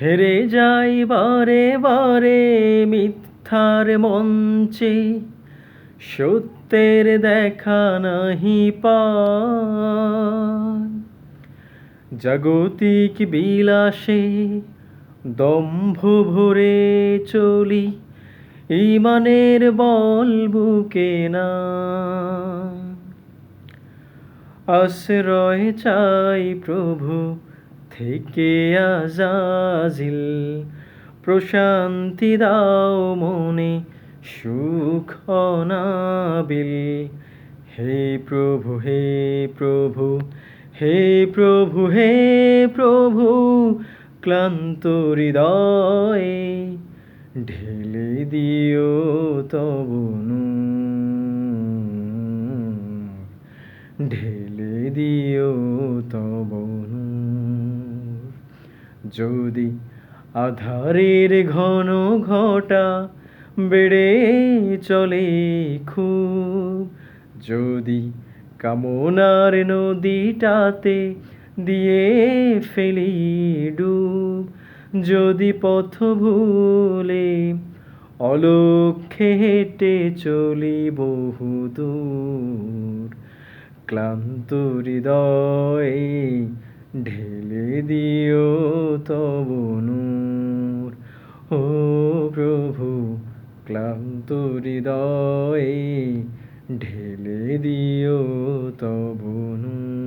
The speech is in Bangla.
হেরে যাই বারে বারে মিথ্যার মঞ্চে, সত্যের দেখা নাহি জাগতিক বিলাসে দম্ভ ভরে চলি, ইমানের বল বুকে না। আশ্রয় চাই প্রভু থেকে আজাজিল, প্রশান্তি দাও মনে সুখ অনাবিল। হে প্রভু হে প্রভু হে প্রভু হে প্রভু, ক্লান্ত হৃদয়ে ঢেলে দিও তবনু ঢেলে দিও তবনু যদি আধারের ঘন ঘটা বেড়ে চলে খুব, যদি কামনার নদীটাতে দিয়ে ফেলি ডুব, যদি পথ ভুলে অলক্ষ্যে হেঁটে চলি বহুদূর, ক্লান্ত হৃদয়ে নূর। ও প্রভু ক্লান্ত হৃদয়ে ঢেলে দিও তবু নূর।